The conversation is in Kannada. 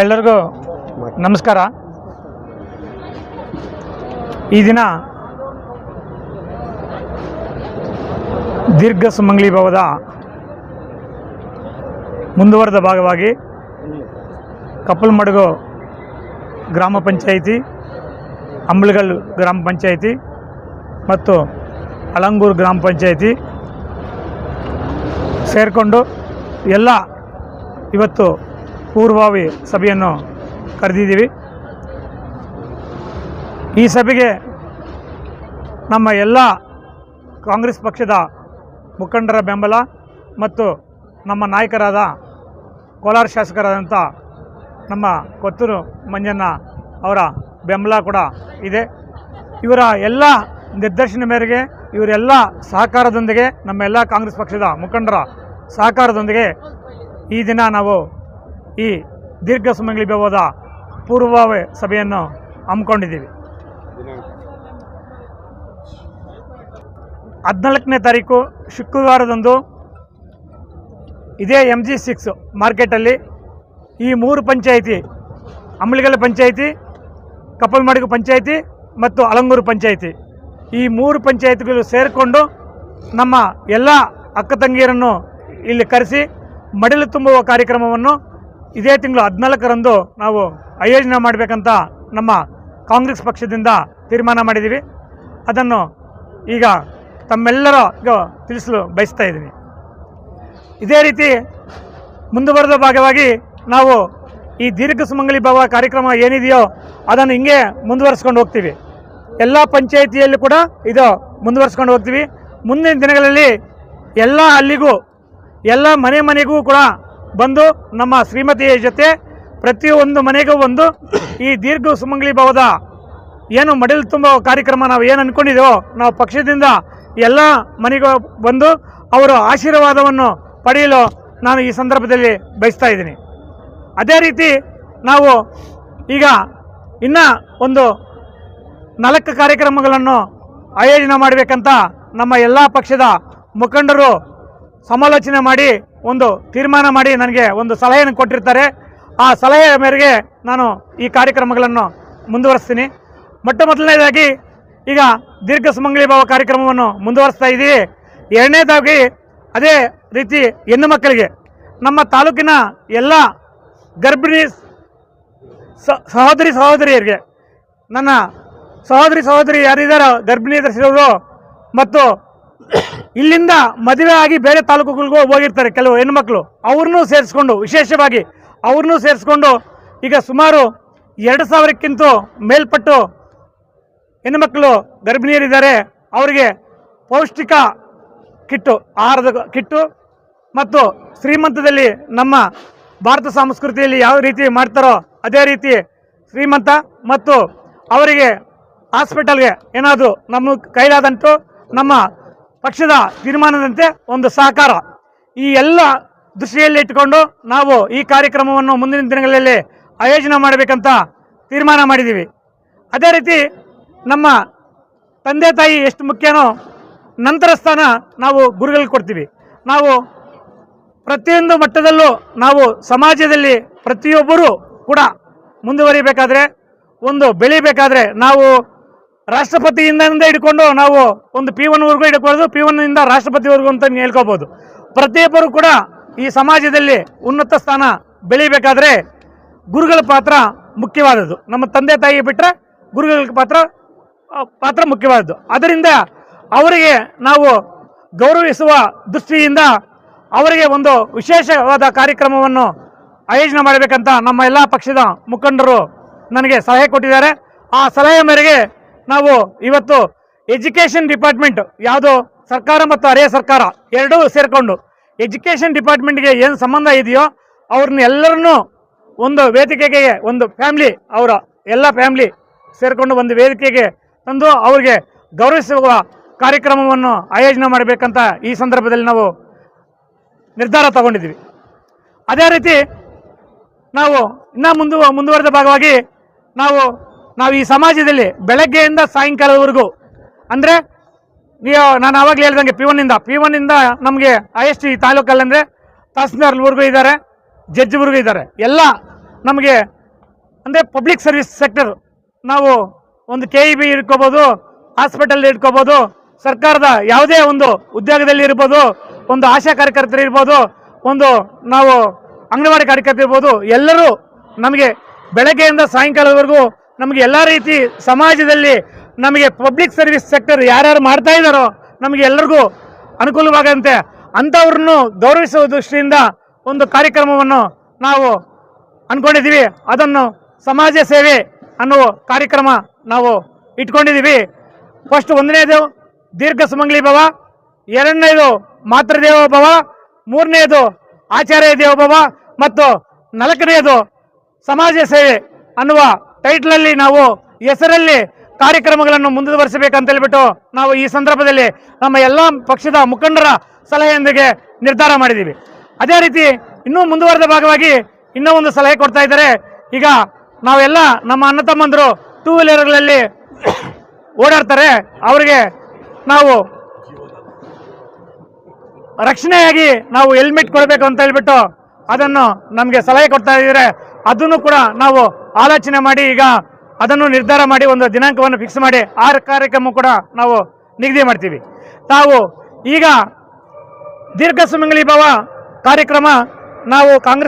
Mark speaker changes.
Speaker 1: ಎಲ್ಲರಿಗೂ ನಮಸ್ಕಾರ. ಈ ದಿನ ದೀರ್ಘ ಸುಮಂಗ್ಲಿ ಭವದ ಮುಂದುವರೆದ ಭಾಗವಾಗಿ ಕಪ್ಪಲ್ಮಡಗು ಗ್ರಾಮ ಪಂಚಾಯಿತಿ, ಅಂಬಳಗಲ್ ಗ್ರಾಮ ಪಂಚಾಯಿತಿ ಮತ್ತು ಅಲಂಗೂರು ಗ್ರಾಮ ಪಂಚಾಯಿತಿ ಸೇರಿಕೊಂಡು ಎಲ್ಲ ಇವತ್ತು ಪೂರ್ವಭಾವಿ ಸಭೆಯನ್ನು ಕರೆದಿದ್ದೀವಿ. ಈ ಸಭೆಗೆ ನಮ್ಮ ಎಲ್ಲ ಕಾಂಗ್ರೆಸ್ ಪಕ್ಷದ ಮುಖಂಡರ ಬೆಂಬಲ ಮತ್ತು ನಮ್ಮ ನಾಯಕರಾದ ಕೋಲಾರ ಶಾಸಕರಾದಂಥ ನಮ್ಮ ಕೊತ್ತೂರು ಮಂಜಣ್ಣ ಅವರ ಬೆಂಬಲ ಕೂಡ ಇದೆ. ಇವರ ಎಲ್ಲ ನಿರ್ದೇಶನ ಮೇರೆಗೆ ಇವರೆಲ್ಲ ಸಹಕಾರದೊಂದಿಗೆ, ನಮ್ಮ ಎಲ್ಲ ಕಾಂಗ್ರೆಸ್ ಪಕ್ಷದ ಮುಖಂಡರ ಸಹಕಾರದೊಂದಿಗೆ ಈ ದಿನ ನಾವು ಈ ದೀರ್ಘ ಸುಮಂಗಲಿ ಬೆವದ ಪೂರ್ವಭಾವಿ ಸಭೆಯನ್ನು ಹಮ್ಮಿಕೊಂಡಿದ್ದೀವಿ. ಹದಿನಾಲ್ಕನೇ ತಾರೀಕು ಶುಕ್ರವಾರದಂದು ಇದೇ ಎಂ ಜಿ ಸಿಕ್ಸ್ ಮಾರ್ಕೆಟಲ್ಲಿ ಈ ಮೂರು ಪಂಚಾಯಿತಿ ಅಂಬಳಿಗಲ್ ಪಂಚಾಯಿತಿ ಕಪ್ಪಲ್ಮಾಡಿಗು ಪಂಚಾಯಿತಿ ಮತ್ತು ಅಲಂಗೂರು ಪಂಚಾಯಿತಿ. ಈ ಮೂರು ಪಂಚಾಯಿತಿಗಳು ಸೇರಿಕೊಂಡು ನಮ್ಮ ಎಲ್ಲ ಅಕ್ಕ ತಂಗಿಯರನ್ನು ಇಲ್ಲಿ ಕರೆಸಿ, ಮಡಿಲು ತುಂಬುವ ಕಾರ್ಯಕ್ರಮವನ್ನು ಇದೇ ತಿಂಗಳು ಹದಿನಾಲ್ಕರಂದು ನಾವು ಆಯೋಜನೆ ಮಾಡಬೇಕಂತ ನಮ್ಮ ಕಾಂಗ್ರೆಸ್ ಪಕ್ಷದಿಂದ ತೀರ್ಮಾನ ಮಾಡಿದ್ದೀವಿ ಅದನ್ನು ಈಗ ತಮ್ಮೆಲ್ಲರ ತಿಳಿಸಲು ಬಯಸ್ತಾ ಇದ್ದೀನಿ. ಇದೇ ರೀತಿ ಮುಂದುವರೆದ ಭಾಗವಾಗಿ ನಾವು ಈ ದೀರ್ಘ ಸುಮಂಗಲಿ ಭಾವ ಕಾರ್ಯಕ್ರಮ ಏನಿದೆಯೋ ಅದನ್ನು ಹಿಂಗೆ ಮುಂದುವರಿಸ್ಕೊಂಡು ಹೋಗ್ತೀವಿ. ಎಲ್ಲ ಪಂಚಾಯಿತಿಯಲ್ಲೂ ಕೂಡ ಇದು ಮುಂದುವರಿಸ್ಕೊಂಡು ಹೋಗ್ತೀವಿ. ಮುಂದಿನ ದಿನಗಳಲ್ಲಿ ಎಲ್ಲ ಹಳ್ಳಿಗೂ ಎಲ್ಲ ಮನೆ ಮನೆಗೂ ಕೂಡ ಬಂದು ನಮ್ಮ ಶ್ರೀಮತಿಯ ಜೊತೆ ಪ್ರತಿಯೊಂದು ಮನೆಗೂ ಬಂದು ಈ ದೀರ್ಘ ಸುಮಂಗಲಿ ಭವದ ಏನು ಮಡಿಲು ತುಂಬ ಕಾರ್ಯಕ್ರಮ ನಾವು ಏನು ಅಂದ್ಕೊಂಡಿದ್ದೇವೋ ನಾವು ಪಕ್ಷದಿಂದ ಎಲ್ಲ ಮನೆಗೂ ಬಂದು ಅವರ ಆಶೀರ್ವಾದವನ್ನು ಪಡೆಯಲು ನಾನು ಈ ಸಂದರ್ಭದಲ್ಲಿ ಬಯಸ್ತಾ ಇದ್ದೀನಿ. ಅದೇ ರೀತಿ ನಾವು ಈಗ ಇನ್ನು ಒಂದು ನಾಲ್ಕು ಕಾರ್ಯಕ್ರಮಗಳನ್ನು ಆಯೋಜನೆ ಮಾಡಬೇಕಂತ ನಮ್ಮ ಎಲ್ಲ ಪಕ್ಷದ ಮುಖಂಡರು ಸಮಾಲೋಚನೆ ಮಾಡಿ, ಒಂದು ತೀರ್ಮಾನ ಮಾಡಿ ನನಗೆ ಒಂದು ಸಲಹೆಯನ್ನು ಕೊಟ್ಟಿರ್ತಾರೆ. ಆ ಸಲಹೆಯ ಮೇರೆಗೆ ನಾನು ಈ ಕಾರ್ಯಕ್ರಮಗಳನ್ನು ಮುಂದುವರಿಸ್ತೀನಿ. ಮೊಟ್ಟ ಮೊದಲನೇದಾಗಿ ಈಗ ದೀರ್ಘ ಸುಮಂಗಲಿ ಭಾವ ಕಾರ್ಯಕ್ರಮವನ್ನು ಮುಂದುವರಿಸ್ತಾ ಇದ್ದೀವಿ. ಎರಡನೇದಾಗಿ, ಅದೇ ರೀತಿ ಹೆಣ್ಣು ಮಕ್ಕಳಿಗೆ. ನಮ್ಮ ತಾಲೂಕಿನ ಎಲ್ಲ ಗರ್ಭಿಣಿ ಸಹೋದರಿ ಸಹೋದರಿಯರಿಗೆ, ನನ್ನ ಸಹೋದರಿ ಸಹೋದರಿ ಯಾರಿದ್ದಾರೋ, ಗರ್ಭಿಣಿ ಧರಿಸಿರೋರು ಮತ್ತು ಇಲ್ಲಿಂದ ಮದುವೆ ಆಗಿ ಬೇರೆ ತಾಲೂಕುಗಳಿಗೂ ಹೋಗಿರ್ತಾರೆ ಕೆಲವು ಹೆಣ್ಮಕ್ಳು. ಅವ್ರನ್ನೂ ಸೇರಿಸ್ಕೊಂಡು, ವಿಶೇಷವಾಗಿ ಅವ್ರನ್ನೂ ಸೇರಿಸ್ಕೊಂಡು ಈಗ ಸುಮಾರು ಎರಡು ಸಾವಿರಕ್ಕಿಂತ ಮೇಲ್ಪಟ್ಟು ಹೆಣ್ಮಕ್ಳು ಗರ್ಭಿಣಿಯರಿದ್ದಾರೆ. ಅವರಿಗೆ ಪೌಷ್ಟಿಕ ಕಿಟ್ಟು, ಆಹಾರದ ಕಿಟ್ಟು ಮತ್ತು ಶ್ರೀಮಂತದಲ್ಲಿ ನಮ್ಮ ಭಾರತ ಸಂಸ್ಕೃತಿಯಲ್ಲಿ ಯಾವ ರೀತಿ ಮಾಡ್ತಾರೋ ಅದೇ ರೀತಿ ಶ್ರೀಮಂತ ಮತ್ತು ಅವರಿಗೆ ಹಾಸ್ಪಿಟಲ್ಗೆ ಏನಾದರೂ ನಮ್ಮ ಕೈಲಾದಂಟು ನಮ್ಮ ಪಕ್ಷದ ತೀರ್ಮಾನದಂತೆ ಒಂದು ಸಹಕಾರ. ಈ ಎಲ್ಲ ದೃಷ್ಟಿಯಲ್ಲಿ ಇಟ್ಟುಕೊಂಡು ನಾವು ಈ ಕಾರ್ಯಕ್ರಮವನ್ನು ಮುಂದಿನ ದಿನಗಳಲ್ಲಿ ಆಯೋಜನೆ ಮಾಡಬೇಕಂತ ತೀರ್ಮಾನ ಮಾಡಿದ್ದೀವಿ. ಅದೇ ರೀತಿ ನಮ್ಮ ತಂದೆ ತಾಯಿ ಎಷ್ಟು ಮುಖ್ಯನೋ ನಂತರ ಸ್ಥಾನ ನಾವು ಗುರುಗಳಿಗೆ ಕೊಡ್ತೀವಿ. ನಾವು ಪ್ರತಿಯೊಂದು ಮಟ್ಟದಲ್ಲೂ ನಾವು ಸಮಾಜದಲ್ಲಿ ಪ್ರತಿಯೊಬ್ಬರೂ ಕೂಡ ಮುಂದುವರಿಬೇಕಾದ್ರೆ, ಒಂದು ಬೆಳಿಬೇಕಾದ್ರೆ ನಾವು ರಾಷ್ಟ್ರಪತಿಯಿಂದ ಹಿಡ್ಕೊಂಡು ನಾವು ಒಂದು ಪಿ ಒನ್ವರೆಗೂ ಹಿಡ್ಕೊಳ್ಳೋದು ಪಿ ರಾಷ್ಟ್ರಪತಿ ರಾಷ್ಟ್ರಪತಿವರೆಗೂ ಅಂತ ಹೇಳ್ಕೋಬೋದು. ಪ್ರತಿಯೊಬ್ಬರು ಕೂಡ ಈ ಸಮಾಜದಲ್ಲಿ ಉನ್ನತ ಸ್ಥಾನ ಬೆಳಿಬೇಕಾದ್ರೆ ಗುರುಗಳ ಪಾತ್ರ ಮುಖ್ಯವಾದದ್ದು. ನಮ್ಮ ತಂದೆ ತಾಯಿ ಬಿಟ್ಟರೆ ಗುರುಗಳ ಪಾತ್ರ ಪಾತ್ರ ಮುಖ್ಯವಾದದ್ದು. ಅದರಿಂದ ಅವರಿಗೆ ನಾವು ಗೌರವಿಸುವ ದೃಷ್ಟಿಯಿಂದ ಅವರಿಗೆ ಒಂದು ವಿಶೇಷವಾದ ಕಾರ್ಯಕ್ರಮವನ್ನು ಆಯೋಜನೆ ಮಾಡಬೇಕಂತ ನಮ್ಮ ಎಲ್ಲ ಪಕ್ಷದ ಮುಖಂಡರು ನನಗೆ ಸಲಹೆ ಕೊಟ್ಟಿದ್ದಾರೆ. ಆ ಸಲಹೆ ಮೇರೆಗೆ ನಾವು ಇವತ್ತು ಎಜುಕೇಷನ್ ಡಿಪಾರ್ಟ್ಮೆಂಟ್, ಯಾವುದು ಸರ್ಕಾರ ಮತ್ತು ಅರೆಯ ಸರ್ಕಾರ ಎರಡೂ ಸೇರಿಕೊಂಡು ಎಜುಕೇಷನ್ ಡಿಪಾರ್ಟ್ಮೆಂಟ್ಗೆ ಏನು ಸಂಬಂಧ ಇದೆಯೋ ಅವ್ರನ್ನ ಎಲ್ಲರನ್ನೂ ಒಂದು ವೇದಿಕೆಗೆ ಒಂದು ಫ್ಯಾಮ್ಲಿ, ಅವರ ಎಲ್ಲ ಫ್ಯಾಮ್ಲಿ ಸೇರಿಕೊಂಡು ಒಂದು ವೇದಿಕೆಗೆ ತಂದು ಅವ್ರಿಗೆ ಗೌರವಿಸುವ ಕಾರ್ಯಕ್ರಮವನ್ನು ಆಯೋಜನೆ ಮಾಡಬೇಕಂತ ಈ ಸಂದರ್ಭದಲ್ಲಿ ನಾವು ನಿರ್ಧಾರ ತಗೊಂಡಿದ್ದೀವಿ. ಅದೇ ರೀತಿ ನಾವು ಇನ್ನೂ ಮುಂದುವ ಮುಂದುವರೆದ ಭಾಗವಾಗಿ ನಾವು ನಾವು ಈ ಸಮಾಜದಲ್ಲಿ ಬೆಳಗ್ಗೆಯಿಂದ ಸಾಯಂಕಾಲದವರೆಗೂ ಅಂದರೆ ನೀವು, ನಾನು ಆವಾಗಲೇ ಹೇಳ್ದಂಗೆ ಪಿ ಒನ್ನಿಂದ ಪಿ ಒನ್ನಿಂದ ನಮಗೆ ಟಿ ತಾಲೂಕಲ್ಲಿ ಅಂದರೆ ತಹಸೀಲ್ದಾರ್ವರೆಗೂ ಇದ್ದಾರೆ, ಜಡ್ಜ್ವರೆಗೂ ಇದ್ದಾರೆ. ಎಲ್ಲ ನಮಗೆ, ಅಂದರೆ ಪಬ್ಲಿಕ್ ಸರ್ವಿಸ್ ಸೆಕ್ಟರ್ ನಾವು ಒಂದು ಕೆ ಇ ಬಿ ಇಟ್ಕೋಬೋದು ಹಾಸ್ಪಿಟಲ್ ಇಟ್ಕೋಬೋದು, ಸರ್ಕಾರದ ಯಾವುದೇ ಒಂದು ಉದ್ಯೋಗದಲ್ಲಿ ಇರ್ಬೋದು, ಒಂದು ಆಶಾ ಕಾರ್ಯಕರ್ತರು ಇರ್ಬೋದು, ಒಂದು ನಾವು ಅಂಗನವಾಡಿ ಕಾರ್ಯಕರ್ತರು ಇರ್ಬೋದು, ಎಲ್ಲರೂ ನಮಗೆ ಬೆಳಗ್ಗೆಯಿಂದ ಸಾಯಂಕಾಲದವರೆಗೂ ನಮಗೆ ಎಲ್ಲ ರೀತಿ ಸಮಾಜದಲ್ಲಿ ನಮಗೆ ಪಬ್ಲಿಕ್ ಸರ್ವಿಸ್ ಸೆಕ್ಟರ್ ಯಾರ್ಯಾರು ಮಾಡ್ತಾ ಇದ್ದಾರೋ ನಮಗೆ ಎಲ್ಲರಿಗೂ ಅನುಕೂಲವಾಗಂತೆ ಅಂಥವ್ರನ್ನು ಗೌರವಿಸುವ ದೃಷ್ಟಿಯಿಂದ ಒಂದು ಕಾರ್ಯಕ್ರಮವನ್ನು ನಾವು ಅಂದ್ಕೊಂಡಿದ್ದೀವಿ ಅದನ್ನು ಸಮಾಜ ಸೇವೆ ಅನ್ನುವ ಕಾರ್ಯಕ್ರಮ ನಾವು ಇಟ್ಕೊಂಡಿದ್ದೀವಿ. ಫಸ್ಟ್ ಒಂದನೇದು ದೀರ್ಘ ಸುಮಂಗ್ಲಿ ಭವ, ಎರಡನೇದು ಮಾತೃದೇವ ಭವ, ಮೂರನೇದು ಆಚಾರ್ಯ ದೇವ ಭವ ಮತ್ತು ನಾಲ್ಕನೆಯದು ಸಮಾಜ ಸೇವೆ ಅನ್ನುವ ಟೈಟ್ಲಲ್ಲಿ ನಾವು ಹೆಸರಲ್ಲಿ ಕಾರ್ಯಕ್ರಮಗಳನ್ನು ಮುಂದುವರಿಸಬೇಕಂತ ಹೇಳ್ಬಿಟ್ಟು ನಾವು ಈ ಸಂದರ್ಭದಲ್ಲಿ ನಮ್ಮ ಎಲ್ಲ ಪಕ್ಷದ ಮುಖಂಡರ ಸಲಹೆಯೊಂದಿಗೆ ನಿರ್ಧಾರ ಮಾಡಿದ್ದೀವಿ. ಅದೇ ರೀತಿ ಇನ್ನೂ ಮುಂದುವರೆದ ಭಾಗವಾಗಿ ಇನ್ನೂ ಒಂದು ಸಲಹೆ ಕೊಡ್ತಾ ಇದ್ದಾರೆ. ಈಗ ನಾವೆಲ್ಲ ನಮ್ಮ ಅಣ್ಣ ತಮ್ಮಂದರು ಟೂ ವೀಲರ್ಗಳಲ್ಲಿ ಓಡಾಡ್ತಾರೆ. ಅವರಿಗೆ ನಾವು ರಕ್ಷಣೆಯಾಗಿ ನಾವು ಹೆಲ್ಮೆಟ್ ಕೊಡಬೇಕು ಅಂತ ಹೇಳ್ಬಿಟ್ಟು ಅದನ್ನು ನಮಗೆ ಸಲಹೆ ಕೊಡ್ತಾ ಇದ್ದಾರೆ. ಅದನ್ನು ಕೂಡ ನಾವು ಆಲೋಚನೆ ಮಾಡಿ ಈಗ ಅದನ್ನು ನಿರ್ಧಾರ ಮಾಡಿ ಒಂದು ದಿನಾಂಕವನ್ನು ಫಿಕ್ಸ್ ಮಾಡಿ ಆ ಕಾರ್ಯಕ್ರಮ ಕೂಡ ನಾವು ನಿಗದಿ ಮಾಡ್ತೀವಿ. ತಾವು ಈಗ ದೀರ್ಘ ಸುಮಂಗಲಿ ಭಾವ ಕಾರ್ಯಕ್ರಮ ನಾವು ಕಾಂಗ್ರೆಸ್